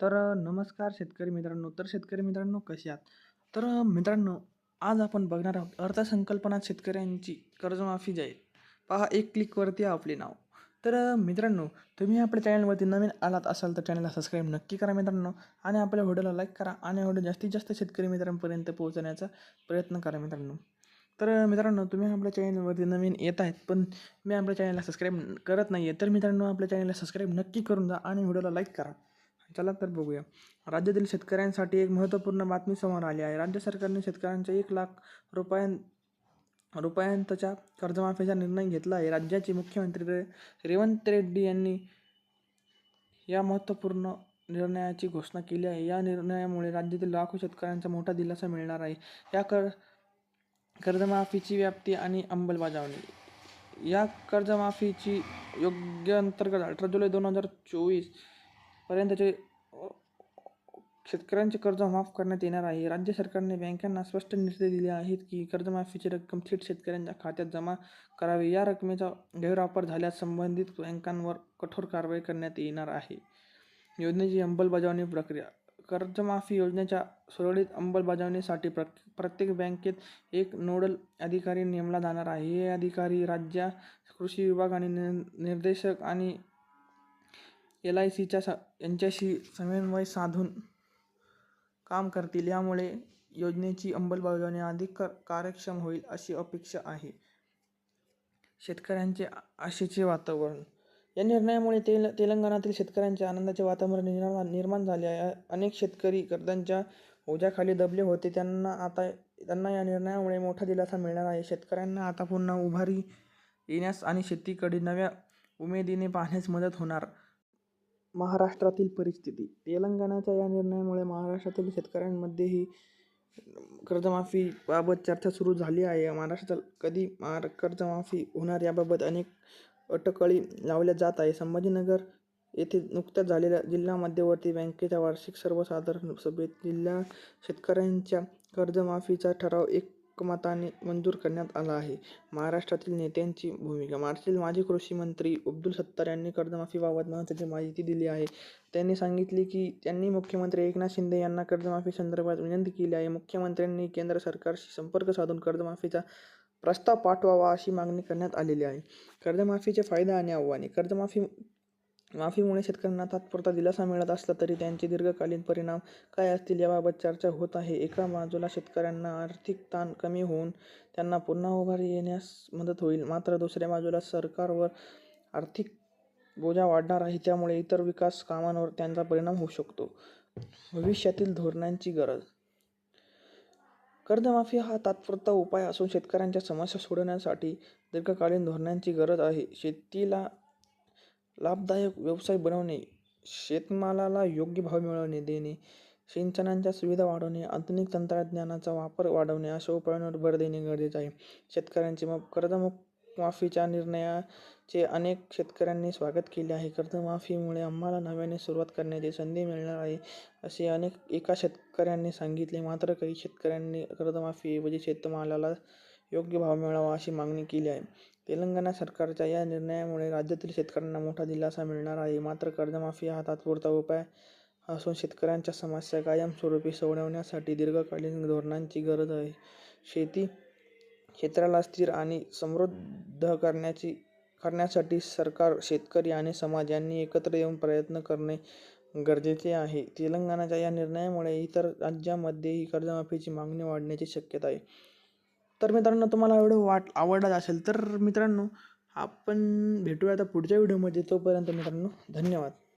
तर नमस्कार शेतकरी मित्रांनो. तर शेतकरी मित्रांनो कसे आहात? तर मित्रांनो आज आपण बघणार आहोत अर्थसंकल्पनात शेतकऱ्यांची कर्जमाफी जाईल पहा एक क्लिकवरती आपले नाव. तर मित्रांनो तुम्ही आपल्या चॅनलवरती नवीन आलात असाल तर चॅनलला सबस्क्राईब नक्की करा मित्रांनो आणि आपल्या व्हिडिओला लाईक करा आणि व्हिडिओ जास्तीत जास्त शेतकरी मित्रांपर्यंत पोहोचण्याचा प्रयत्न करा मित्रांनो. तर मित्रांनो तुम्ही आपल्या चॅनलवरती नवीन येत आहेत पण मी आपल्या चॅनलला सबस्क्राईब करत नाही आहे तर मित्रांनो आपल्या चॅनलला सबस्क्राईब नक्की करून जा आणि व्हिडिओला लाईक करा. चला तर बघूया. राज्यातील शेतकऱ्यांसाठी एक महत्त्वपूर्ण बातमी समोर आली आहे. राज्य सरकारने शेतकऱ्यांच्या एक लाख रुपयां रुपयांच्या कर्जमाफीचा निर्णय घेतला आहे. राज्याचे मुख्यमंत्री रे रेवंत रेड्डी यांनी या महत्त्वपूर्ण निर्णयाची घोषणा केली आहे. या निर्णयामुळे राज्यातील लाखो शेतकऱ्यांचा मोठा दिलासा मिळणार आहे. या कर कर्जमाफीची व्याप्ती आणि अंमलबजावणी. या कर्जमाफीची योग्य अंतर्गत अठरा जुलै दोन हजार चोवीस पर्यंतचे शेतकऱ्यांचे कर्ज माफ करण्यात येणार आहे. राज्य सरकारने बँकांना स्पष्ट निर्देश दिले आहेत की कर्जमाफीची रक्कम थेट शेतकऱ्यांच्या खात्यात जमा करावी. या रकमेचा गैरवापर झाल्यास संबंधित बँकांवर कठोर कारवाई करण्यात येणार आहे. योजनेची अंमलबजावणी प्रक्रिया. कर्जमाफी योजनेच्या सुरळीत अंमलबजावणीसाठी प्र प्रत्येक बँकेत एक नोडल अधिकारी नेमला जाणार आहे. हे अधिकारी राज्य कृषी विभाग आणि नि निर्देशक आणि एल आय सीच्या स यांच्याशी समन्वय साधून काम करतील. यामुळे योजनेची अंमलबजावणी अधिक कार्यक्षम होईल अशी अपेक्षा आहे. शेतकऱ्यांचे आशेचे वातावरण. या निर्णयामुळे तेल तेलंगणातील शेतकऱ्यांचे आनंदाचे वातावरण निर्माण निर्माण झाले आहे. अनेक शेतकरी कर्जांच्या ओझ्याखाली दबले होते. त्यांना आता त्यांना या निर्णयामुळे मोठा दिलासा मिळणार आहे. शेतकऱ्यांना आता पुन्हा उभारी येण्यास आणि शेतीकडे नव्या उमेदीने पाहण्यास मदत होणार. महाराष्ट्रातील परिस्थिती. तेलंगणाच्या या निर्णयामुळे महाराष्ट्रातील शेतकऱ्यांमध्येही कर्जमाफीबाबत चर्चा सुरू झाली आहे. महाराष्ट्रात कधी महार कर्जमाफी होणार याबाबत अनेक अटकळी लावल्या जात आहे संभाजीनगर येथे नुकत्याच झालेल्या जिल्हा मध्यवर्ती बँकेच्या वार्षिक सर्वसाधारण सभेत जिल्हा शेतकऱ्यांच्या कर्जमाफीचा ठराव एक एकमताने मंजूर करण्यात आला आहे. महाराष्ट्रातील नेत्यांची भूमिका. महाराष्ट्रातील माजी कृषी मंत्री अब्दुल सत्तार यांनी कर्जमाफीबाबत महत्त्वाची माहिती दिली आहे. त्यांनी सांगितले की त्यांनी मुख्यमंत्री एकनाथ शिंदे यांना कर्जमाफी संदर्भात विनंती केली आहे. मुख्यमंत्र्यांनी केंद्र सरकारशी संपर्क साधून कर्जमाफीचा प्रस्ताव पाठवावा अशी मागणी करण्यात आलेली आहे. कर्जमाफीचे फायदे आणि आव्हाने. कर्जमाफी माफीमुळे शेतकऱ्यांना तात्पुरता दिलासा मिळत असला तरी त्यांचे दीर्घकालीन परिणाम काय असतील याबाबत चर्चा होत आहे. एका बाजूला शेतकऱ्यांना आर्थिक ताण कमी होऊन त्यांना पुन्हा उभारी येण्यास मदत होईल मात्र दुसऱ्या बाजूला सरकारवर आर्थिक बोजा वाढणार आहे त्यामुळे इतर विकास कामांवर त्यांचा परिणाम होऊ शकतो. भविष्यातील धोरणांची गरज. कर्जमाफी हा तात्पुरता उपाय असून शेतकऱ्यांच्या समस्या सोडवण्यासाठी दीर्घकालीन धोरणांची गरज आहे. शेतीला लाभदायक व्यवसाय बनवणे शेतमालाला योग्य भाव मिळवणे देणे सिंचनाच्या सुविधा वाढवणे आधुनिक तंत्रज्ञानाचा वापर वाढवणे अशा उपायांवर भर देणे गरजेचे आहे. शेतकऱ्यांचे मग कर्जमुक माफीच्या निर्णयाचे अनेक शेतकऱ्यांनी स्वागत केले आहे. कर्जमाफीमुळे आम्हाला नव्याने सुरुवात करण्याची संधी मिळणार आहे असे अनेक एका शेतकऱ्यांनी सांगितले. मात्र काही शेतकऱ्यांनी कर्जमाफीऐवजी शेतमालाला योग्य भाव मिळावा अशी मागणी केली आहे. तेलंगणा सरकारच्या या निर्णयामुळे राज्यातील शेतकऱ्यांना मोठा दिलासा मिळणार आहे. मात्र कर्जमाफी हा तात्पुरता उपाय असून शेतकऱ्यांच्या समस्या कायमस्वरूपी सोडवण्यासाठी दीर्घकालीन धोरणांची गरज आहे. शेती क्षेत्राला स्थिर आणि समृद्ध करण्याची करण्यासाठी सरकार शेतकरी आणि समाज यांनी एकत्र येऊन प्रयत्न करणे गरजेचे आहे. तेलंगणाच्या या निर्णयामुळे इतर राज्यांमध्येही कर्जमाफीची मागणी वाढण्याची शक्यता आहे. तर मित्रांनो तुम्हाला व्हिडिओ वाट आवडला असेल तर मित्रांनो आपण भेटूया आता पुढच्या व्हिडिओमध्ये. तोपर्यंत मित्रांनो धन्यवाद.